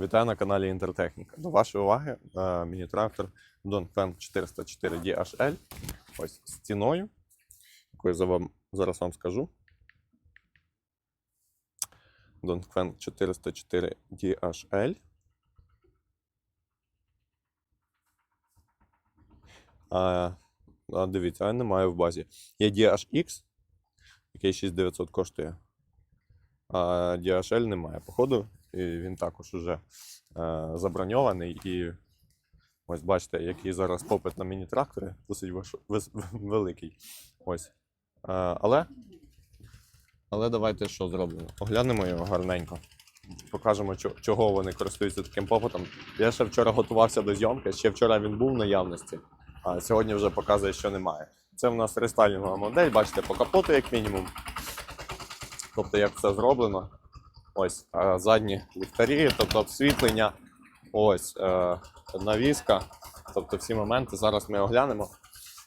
Вітаю на каналі Інтертехніка. До вашої уваги е, міні-трактор Dongfeng 404 DHL. Ось з ціною, я за вам, зараз вам скажу. Dongfeng 404 DHL. А, а дивіться, а немає в базі. Є DHX, який 6900 коштує. А DHL немає. Походу, і він також уже е, заброньований. І ось бачите, який зараз попит на міні-трактори, досить великий. Ось. Е, але, але давайте що зробимо? Оглянемо його гарненько. Покажемо, чого вони користуються таким попитом. Я ще вчора готувався до зйомки, ще вчора він був в наявності, а сьогодні вже показує, що немає. Це в нас рестайлінгова модель, бачите, по капоту, як мінімум. Тобто, як все зроблено. Ось задні ліхтарі, тобто освітлення, ось е, навіска. Тобто всі моменти. Зараз ми оглянемо,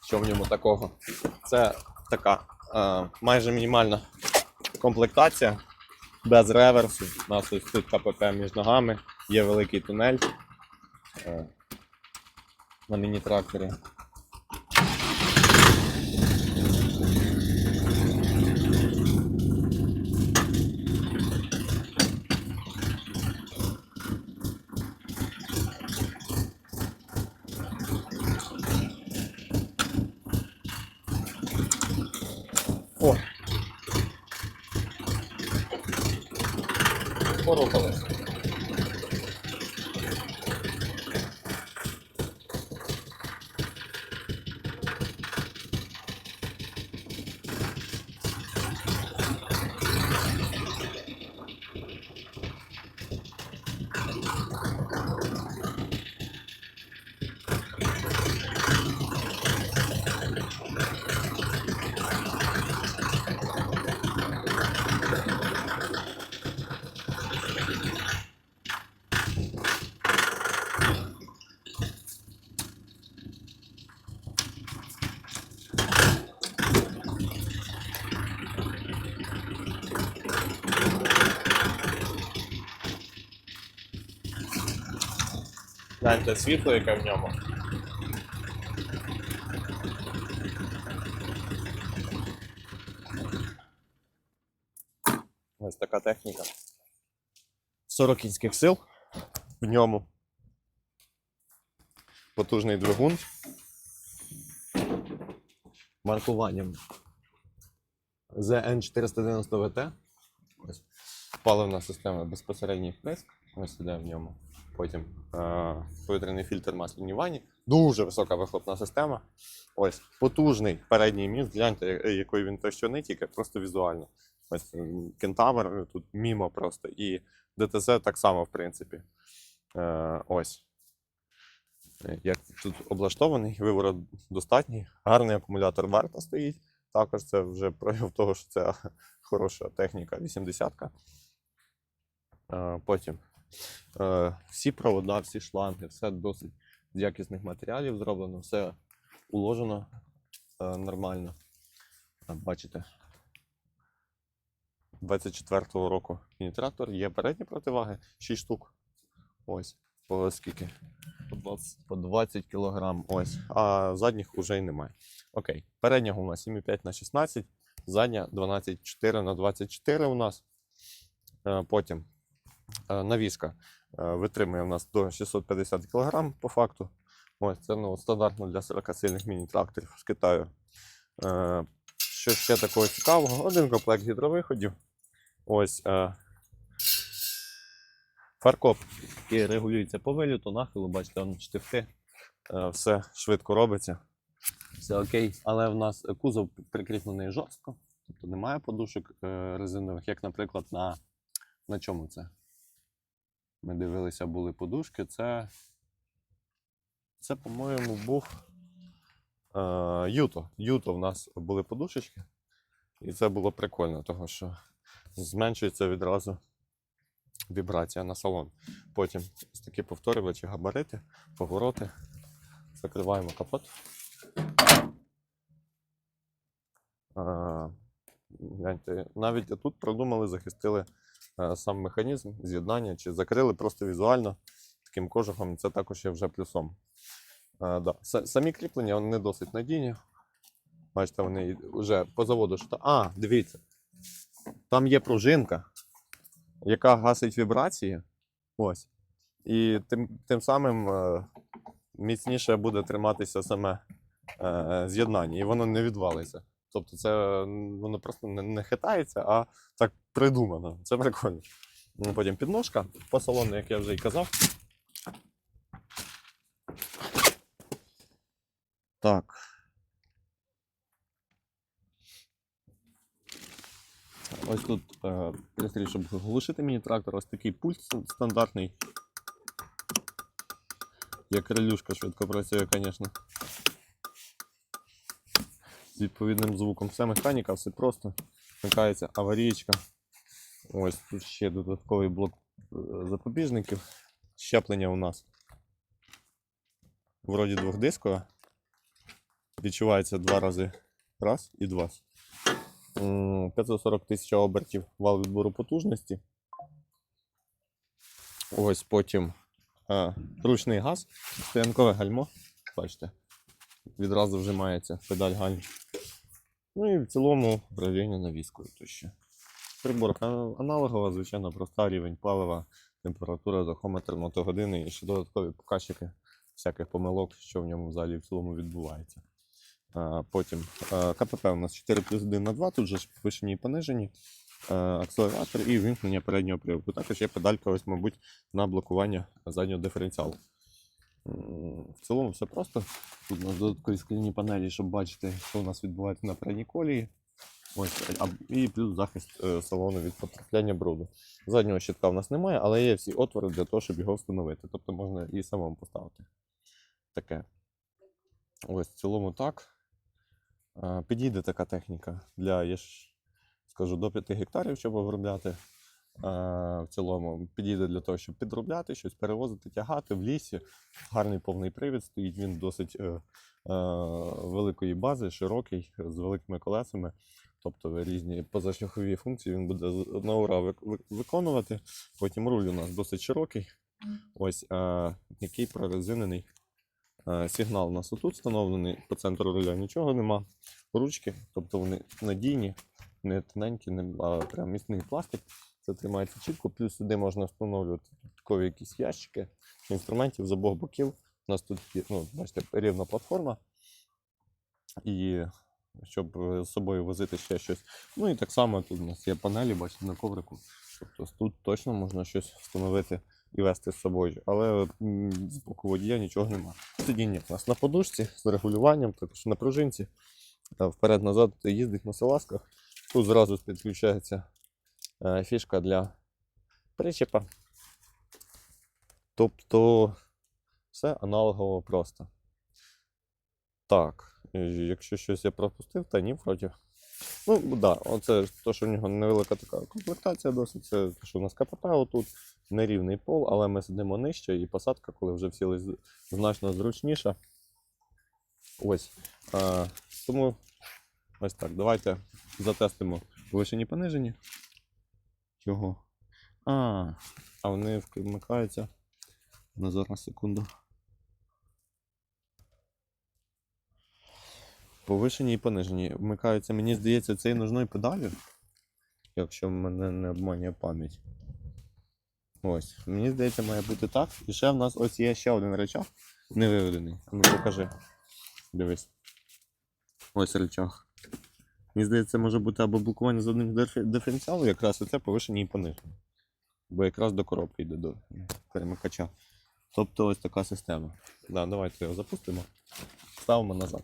що в ньому такого. Це така е, майже мінімальна комплектація без реверсу. У нас ось тут КПП між ногами, є великий тунель е, на міні-тракторі. spor ortaları. Гляньте світло, яке в ньому. Ось така техніка. 40 кінських сил в ньому. Потужний двигун. Маркуванням ZN490VT. Ось. Паливна система безпосередній вприск. Ось іде в ньому. Потім е, повітряний фільтр масляні ванні. Дуже висока вихлопна система. Ось потужний передній міст. Гляньте, я- який він товщини, тільки просто візуально. Ось кентавр тут мімо просто. І ДТЗ так само, в принципі. Е, ось. Е, Як тут облаштований, виворот достатній, гарний акумулятор варта стоїть. Також це вже прояв того, що це хороша техніка 80-ка. Е, Потім е, всі провода, всі шланги, все досить з якісних матеріалів зроблено, все уложено е, нормально. Бачите, 24-го року міні-трактор, є передні противаги, 6 штук. Ось, по скільки? По 20, по 20 кг. Ось. А задніх вже й немає. Окей. Переднього у нас 7,5 на 16, задня 12,4 на 24 у нас. Е, Потім е, навіска е, витримує у нас до 650 кг по факту. Ось це ну, стандартно для 40-сильних міні-тракторів з Китаю. Е, Що ще такого цікавого? Один комплект гідровиходів. Ось е, фаркоп, який регулюється по виліту, нахилу, бачите, он штифти. Е, Все швидко робиться. Все окей. Але в нас кузов прикріплений жорстко, тобто немає подушок е, резинових, як, наприклад, на, на чому це? Ми дивилися, були подушки. Це, це по-моєму, був е, Юто. Юто в нас були подушечки. І це було прикольно, тому що зменшується відразу вібрація на салон. Потім такі повторювачі, габарити, повороти. Закриваємо капот. Гляньте, навіть тут продумали, захистили е, сам механізм з'єднання чи закрили просто візуально таким кожухом, це також є вже плюсом. Е, да. Самі кріплення вони досить надійні. Бачите, вони вже по заводу. Що... А, дивіться. Там є пружинка, яка гасить вібрації. Ось. І тим, тим самим е, міцніше буде триматися саме е, з'єднання, і воно не відвалиться. Тобто це воно просто не, хитається, а так придумано. Це прикольно. Ну, Потім підножка по салону, як я вже і казав. Так. Ось тут е, пристрій, щоб глушити мені трактор, ось такий пульт стандартний. Як релюшка швидко працює, звісно. Відповідним звуком. Все механіка, все просто. Вмикається аварійка. Ось тут ще додатковий блок е, запобіжників. Щеплення у нас вроді двохдискове. Відчувається два рази. Раз і два. 540 тисяч обертів вал відбору потужності. Ось потім е, ручний газ, стоянкове гальмо. Бачите, відразу вжимається педаль гальм. Ну і в цілому управління навіскою тощо. Приборка аналогова, звичайно, проста рівень палива, температура, захометр, мотогодини і ще додаткові показчики всяких помилок, що в ньому взагалі в цілому відбувається. А, Потім КПП у нас 4 плюс 1 на 2, тут же ж повишені і понижені, акселератор і вимкнення переднього приводу. Також є педалька, ось, мабуть, на блокування заднього диференціалу. В цілому все просто. Тут у нас додаткові скляні панелі, щоб бачити, що у нас відбувається на передній колії. Ось, і плюс захист е, салону від потрапляння бруду. Заднього щитка в нас немає, але є всі отвори для того, щоб його встановити. Тобто можна і самому поставити. Таке. Ось в цілому так. Е, Підійде така техніка для, я ж скажу, до 5 гектарів, щоб обробляти. Е, В цілому підійде для того, щоб підробляти, щось перевозити, тягати в лісі. Гарний повний привід стоїть, він досить е, е, великої бази, широкий, з великими колесами. Тобто різні позашляхові функції він буде на ура вик- вик- виконувати. Потім руль у нас досить широкий. Ось е, який прорезинений. Е, Сигнал у нас отут встановлений, по центру руля нічого нема. Ручки, тобто вони надійні, не тоненькі, не, а прям міцний пластик. Це тримається чітко. Плюс сюди можна встановлювати додаткові якісь ящики інструментів з обох боків. У нас тут ну, бачите, рівна платформа. І щоб е, з собою возити ще щось. Ну і так само тут у нас є панелі, бачите, на коврику. Тобто тут точно можна щось встановити і вести з собою. Але з боку водія нічого немає. Сидіння у нас на подушці з регулюванням, також на пружинці. Вперед-назад їздить на салазках. Тут зразу підключається е, фішка для причепа. Тобто все аналогово просто. Так, е, якщо щось я пропустив, та ні, вроді. Ну, так, да, оце то, що в нього невелика така комплектація досить. Це те, що у нас КПП отут, нерівний пол, але ми сидимо нижче, і посадка, коли вже всіли значно зручніша. Ось. А, тому ось так. Давайте затестимо повишені понижені. Чого? А, а вони вмикаються. На зараз секунду. Повишені і понижені. Вмикаються, мені здається, цією ножною педалю. Якщо мене не обманює пам'ять. Ось. Мені здається, має бути так. І ще в нас ось є ще один речах не виведений. Ну покажи. Дивись. Ось речах. Мені здається, це може бути або блокування з одним диференціалом, якраз оце повишені і понижені. Бо якраз до коробки йде до перемикача. Тобто ось така система. Да, давайте його запустимо. Ставимо назад.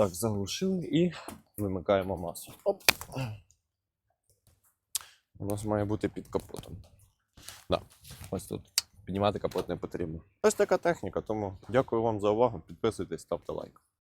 Так, заглушили і вимикаємо масу. Оп. У нас має бути під капотом. Да. Ось тут. Піднімати капот не потрібно. Ось така техніка, тому дякую вам за увагу. Підписуйтесь, ставте лайк.